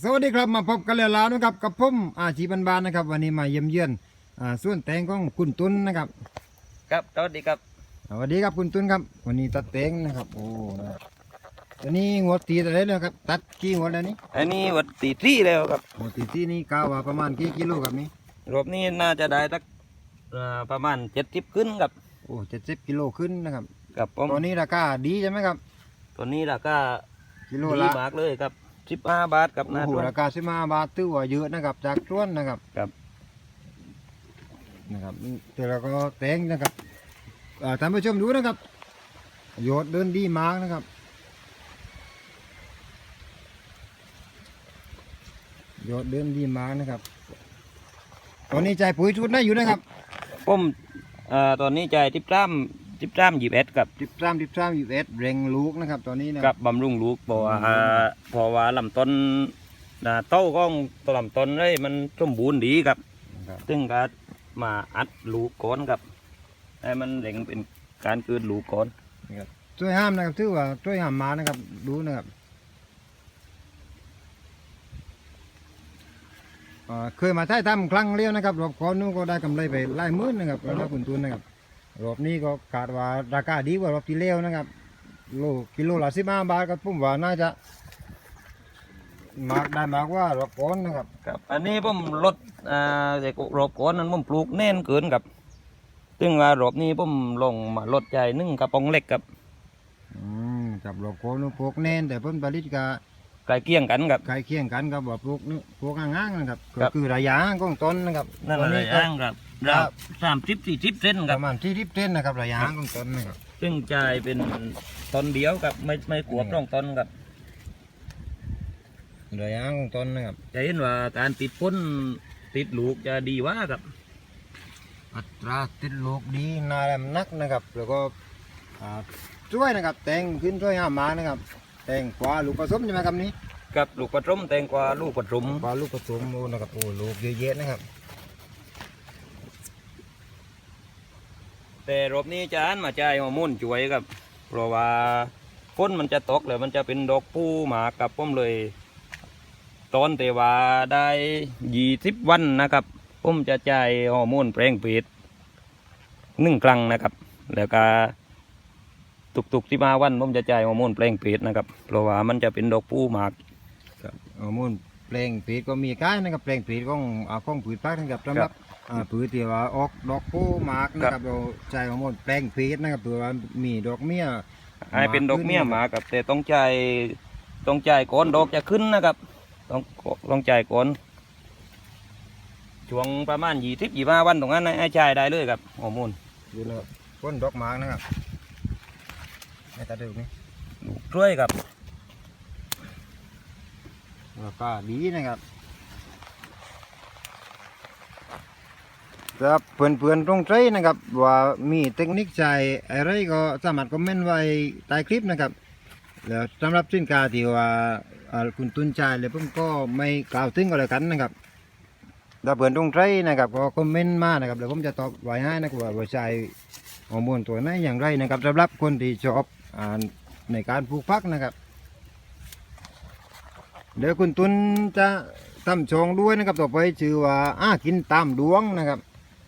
สวัสดีครับมาพบกันแล้วนะครับกับผมอาชีพบานๆนะครับ วันนี้มาเยี่ยมเยือนอ่าส่วนแตงของคุณตุนนะครับครับสวัสดีครับสวัสดีครับคุณตุนครับ วันนี้ตัดแตงนะครับโอ้นะครับตอนนี้งวดตีอะไรแล้วครับตัดกี่งวดแล้วนี่อันนี้วัดตีที่แล้วครับงวดตีที่นี่กาวว่าประมาณกี่กิโลครับนี่รอบนี้น่าจะได้สักเอ่อประมาณเจ็ดสิบขึ้นครับโอ้เจ็ดสิบกิโลขึ้นนะครับกับผมตอนนี้ราคาดีใช่ไหมครับ ตัวนี้ราคากิโลดีละมากเลยครับ สิบห้าบาทกับโอ้นาโหตัวราคาสิบห้าบาทถือว่าเยอะนะครับ จากต้วนนะครับครับ นะครับแต่เราก็แตงนะครับอ่าท่านผู้ชมดูนะครับโยดเดินดีมากนะครับโยดเดินดีมากนะครับ ตอนนี้ใจปุ๋ยชุดได้อยู่นะครับ ผมเอ่อตอนนี้ใจทิบจ้ำ ทิบจ้ำหยิบเอ็ดกับ สิบสามสิบสามยูเอสเร่งลูกนะครับตอนนี้นะ กับบำรุงลูกเพราะว่าบำรุงลูกเพราะว่าลำต้นน่ะเต้าก้องตัวลำต้นเลยมันสมบูรณ์ดีครับนะครับซึ่งก็มาอัดลูกก้อนครับให้มันเร่งเป็นการเกิดลูกก้อนช่วยห้ามนะครับถือว่าช่วยห้ามมานะครับ ดูนะครับอ่าเคยมาใช้ทำครั้งเดียวนะครับรอบก่อนนู้นก็ได้กำไรไปหลายหมื่นนะครับแล้วก็คุณตุนนะครับ รอบนี้ก็คาดว่าราคาดีกว่ารอบที่แล้วนะครับโลกิโลละสิบห้าบาทก็ผมว่าน่าจะมากได้มากกว่ารอบก่อนนะครับครับ อันนี้ผมลดอ่าแต่รอบก่อนนั้นผมปลูกแน่นเกินครับซึ่งว่ารอบนี้ผมลงมาลดใจหนึ่งกระป๋องเล็กครับอืมกับรอบก่อนนู้นพวกแน่นแต่ผลผลิตก็ ใกล้เคียงกันครับ ใกล้เคียงกันกับว่าพวกนี้พวกง่างๆนะครับครัก็บคือระยะห่างของต้นนะครับนั่นตอนเลนี้ยก็อ้างครับเราสามสิบสี่สิบเซนปครับ ระมาณที่ทิพเส้นนะครับระยะห่างของต้นนะครับ ซึ่งใจายเป็นตอนเดียวครับไม่ไม่ขวบอืมต้องตอนครับระยะห่างของต้นนะครับจะเห็นว่าการติดพ้นติดลูกจะดีว่าครับ อัตราติดลูกดีนาแรมนักนะครับ แล้วก็อ่าช่วยนะครับ แต่งขึ้นช่วยห้ามมานะครับ แต่งกว่าลูกผสมใช่ไหมครับนี้กับลูกผสมแตงกวาลูกผสมกว่าลูกผสมโอ้นะครับโอ้ลูกเยอะแยะนะครับ แต่รอบนี้จะอันมาใจายฮอร์โมนช่วยครับเพราะว่าฝนมันจะตกเลยมันจะเป็นดอกปูหมากกับผมเลย ตอนแต่ว่าได้ยี่สิบวันนะครับผมจะจ่ายฮอร์โมนแปลงเพศหนึ่งครั้งนะครับ แล้วก็ ตุกๆที่มาวันผมจะจ่ายฮอร์โมนแปลงเพศนะครับ เพราะว่ามันจะเป็นดอกปูหมากฮอร์โมนแปลงผีดก็มีก้ายนะครับแปลงผีดของอ่าของผืนพักนะครับสำหรับอ่าผืนที่ว่าออกดอกโก้หมากนะครับเราใช้ฮอร์โมนแปลงผีดนะครับเผื่อว่ามีดอกเบี้ยให้เป็นดอกเมี่ยหมากับแต่ต้องจ่ายต้องจ่ายก่อนดอกจะขึ้นนะครับ ต้องต้องจ่ายก่อนช่วงประมาณยี่สิบยี่ห้าวันตรงนั้นให้จ่ายได้เลยครับฮอร์โมนดูนะครับต้นดอกหมากนะครับ ให้ตัดดูไหมลูกช่วยครับราคาดีนะครับครับเพื่อนๆตรงใจนะครับ ว่ามีเทคนิคใจอะไรก็สามารถคอมเมนต์ไว้ใต้คลิปนะครับแล้วสำหรับสินค้าที่ว่าคุณตุนใจเลยผมก็ไม่กล่าวถึงก็แล้วกันนะครับถ้าเพื่อนตรงใจนะครับก็คอมเมนต์มานะครับเดี๋ยวผมจะตอบไว้ให้นะครับว่าใช้ฮอร์โมนตัวไหนอย่างไรนะครับสำหรับคนที่ชอบ ในการปลูกพักนะครับ เดี๋ยวคุณตุนจะทำชองด้วยนะครับต่อไปชื่อว่าอ้ากินตามดวงนะครับ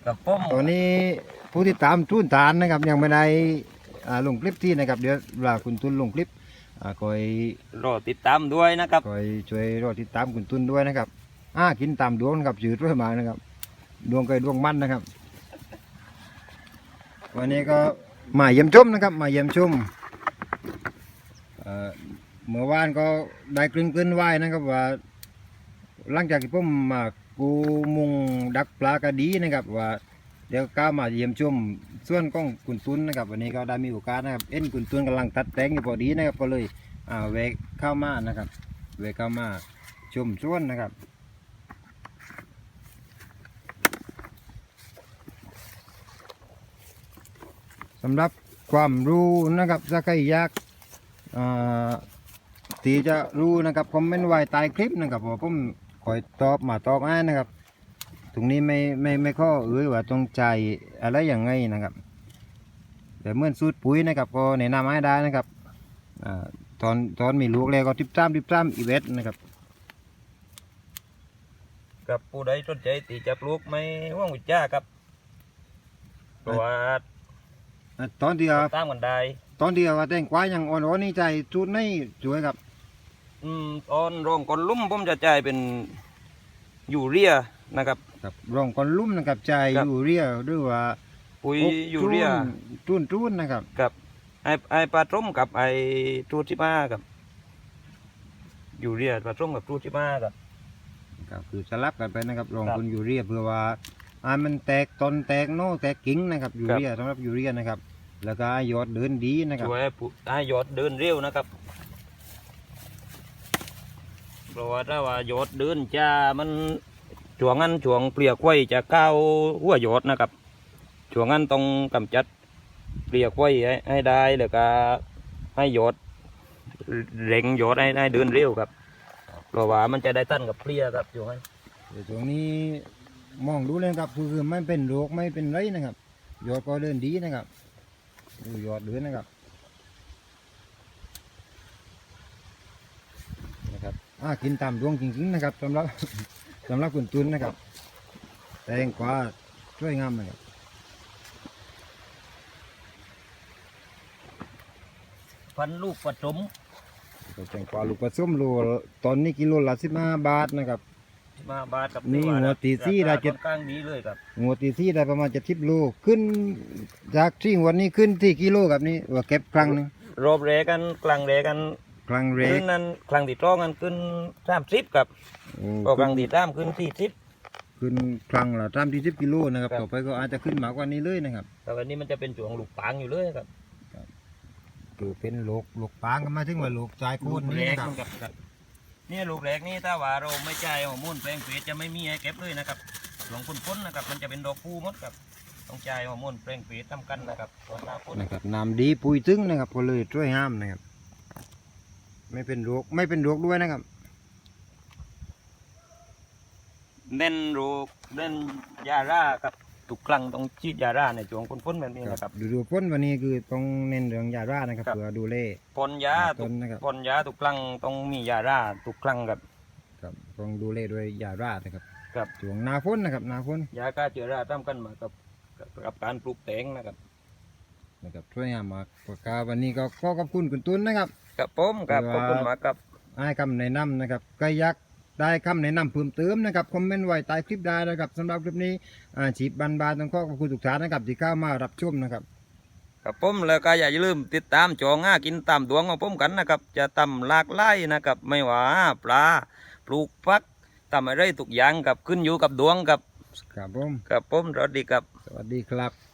กับผมตอนนี้ผู้ที่ตามทุนฐานนะครับ ยังไม่ได้อ่าลงคลิปที่นะครับ เดี๋ยวเวลาคุณตุนลงคลิปอ่าคอยรอติดตามด้วยนะครับคอยช่วยรอติดตามคุณตุนด้วยนะครับอ้ากินตามดวงนะครับชื่อด้วยมานะครับ ดวงเคยดวงมันนะครับ วันนี้ก็มาเยี่ยมชมนะครับ มาเยี่ยมชม เมื่อวานก็ได้กลึงกลืนไหวนะครับว่า หลังจากที่ผมมากูมุงดักปลากระดีนะครับว่าเดี๋ยวก้ามาเยี่ยมชมส่วนของคุณตุนนะครับ วันนี้ก็ได้มีโอกาสนะครับเอ็นคุณตุนกำลังตัดแต่งอยู่พอดีนะครับก็เลยอ่าแวะเข้ามานะครับแวะเข้ามาชมส่วนนะครับสำหรับความรู้นะครับถ้าใครอยาก อ่าที่จะรู้นะครับคอมเมนต์ไว้ใต้คลิปนะครับเพราผมคอยตอบมาตอบให้นนะครับ ตรงนี้ไม่ไม่ไม่ข้อเอ่ยว่าต้องใจอะไรอย่างไงนะครับ แต่เมื่อสูตรปุ๋ยนะครับก็แนะนำให้ได้นะครับอตอนตอนมีลูกแล้วก็ทิปจ้ามทิปจ้ามอีเวสนะครับกับผู้ใดสนใจตีจะปลูกไม่ว่างวิจ้าครับเพราะว่าอะ ตอนที่เอาตามกันได้ตอนที่ว่าแต่งกวายังอ่อนๆนี่ใจจุดในสวยครับอืมตอนรองก่อนลุ่มผมจะจ่ายเป็นยูเรียนะครับครับรองก่อนลุ่มนะครับใจครับยูเรียหรือว่าปุ๋ยพวกยูเรียจุนจุนๆนะครับกับไอไอปลาต้มกับไอทูทิมากับยูเรียปลาต้มกับทูทิมากับครับคือสลับกันไปนะครับรองครับคุณยูเรียเพื่อว่า อ่ามันแตกตอนแตกโน่แตกกิ่งนะครับยูเรียสำหรับยูเรียนะครับ แล้วก็ยอดเดินดีนะครับช่วยให้ผู้ให้ยอดเดินเร็วนะครับเพราะว่าถ้าว่ายอดเดินจะมันช่วงนั้นช่วงเปลียกไว้จะก้าวหัวยอดนะครับช่วงนั้นต้องกำจัดเปลียกไว้ให้ให้ได้แล้วก็ให้ยอดเร่งยอดให้ให้เดินเร็วครับเพราะว่ามันจะได้ตั้นกับเพลียครับช่วงนั้นเดี๋ยวช่วงนี้ มองดูเลยครับคือคือไม่เป็นโรคไม่เป็นไรนะครับยอดก็เดินดีนะครับดูยอดเดินนะครับนะครับอ่ากินตามดวงจริงๆนะครับสำหรับสำหรับคุณตุนนะครับแตงกวาช่วยงามนะครับพันลูกผสมแตงกวาลูกผสมโลตอนนี้กิโลละสิบห้าบาทนะครับ มาบาทกับนี่ที่าหัวตีซี่ได้เจ็ดค่อนข้างดีเลยครับหัวตีที่ได้ประมาณจะทิบโลขึ้น จากที่หัวนี้ขึ้นที่กิโลกับนี้ว่าเก็บครั้งหนึงรอบแรกกันกลางแรกกันครั้งแรขึ้กนนั้นครั้งที่สองกันขึ้นสามสิบครับโอ้ก็ครั้งที่สามขึ้นสี่สิบ ขึ้นครั้งละตามที่สิบกิโลนะครับครับ ต่อไปก็อาจจะขึ้นมากกว่านี้เลยนะครับแต่วันนี้มันจะเป็นช่วงลูกปางอยู่เลยครับคือเป็นโลกโลกปางกันมาถึงว่าโลกใจโคนลูกนี่แรกนะครับมันกับครับเนี่ยลูกแรกนี่ถ้าว่าเราไม่จ่ายฮอร์โมนแปลงเฟสจะไม่มีให้เก็บเลยนะครับหลวงคุณพ้นนะครับ มันจะเป็นดอกคู่หมดครับต้องจ่ายฮอร์โมนแปลงเฟสทำกันนะครับตอนหน้าฝนนะครับน้ำดีปุยตึงนะครับก็เลยช่วยห้ามนะครับ ไม่เป็นโรคไม่เป็นโรคด้วยนะครับเน้นโรคเน้นยาร่ากับ ตุกครั้งต้องฉีดยาร่าในช่วงคุณพ้นแบบนี้นะครับ ดูดูพ้นวันนี้คือต้องเน้นเรื่องยาร่านะครับครับเพื่อดูแลพ่นยาต้ตุกนนะครับ พ่นยาตุกครั้งต้องมียาร่าตุกครั้งครับ ครับต้องดูแลด้วยยาร่านะครับครับ ช่วงหน้าฝนนะครับหน้าฝนยาฆ่าเชื้อราทำกันมากับกับกับการปลูกแตงนะครับนะครับช่วยห้ามมากปากกาวันนี้ก็ขอขอบคุณคุณตุนนะครับกับผมกับเวขลาอบคุณมากครับ ให้คำแนะนำนะครับก็อยัก ได้คำแนะนำเพิ่มเติมนะครับคอมเมนต์ไว้ใต้คลิปได้นะครับสำหรับคลิปนี้อาชีพบานๆต้องขอขอบคุณทุกท่านนะครับที่เข้ามารับชมนะครับกับผมแล้วก็อย่าลืมติดตามจองห้ากินตามดวงของผมกันนะครับ จะทำหลากหลายนะครับ ไม่ว่าปลาปลูกพักทำอะไรทุกอย่างกับขึ้นอยู่กับดวงกับครับผมกับผมสวัสดีครับ สวัสดีครับ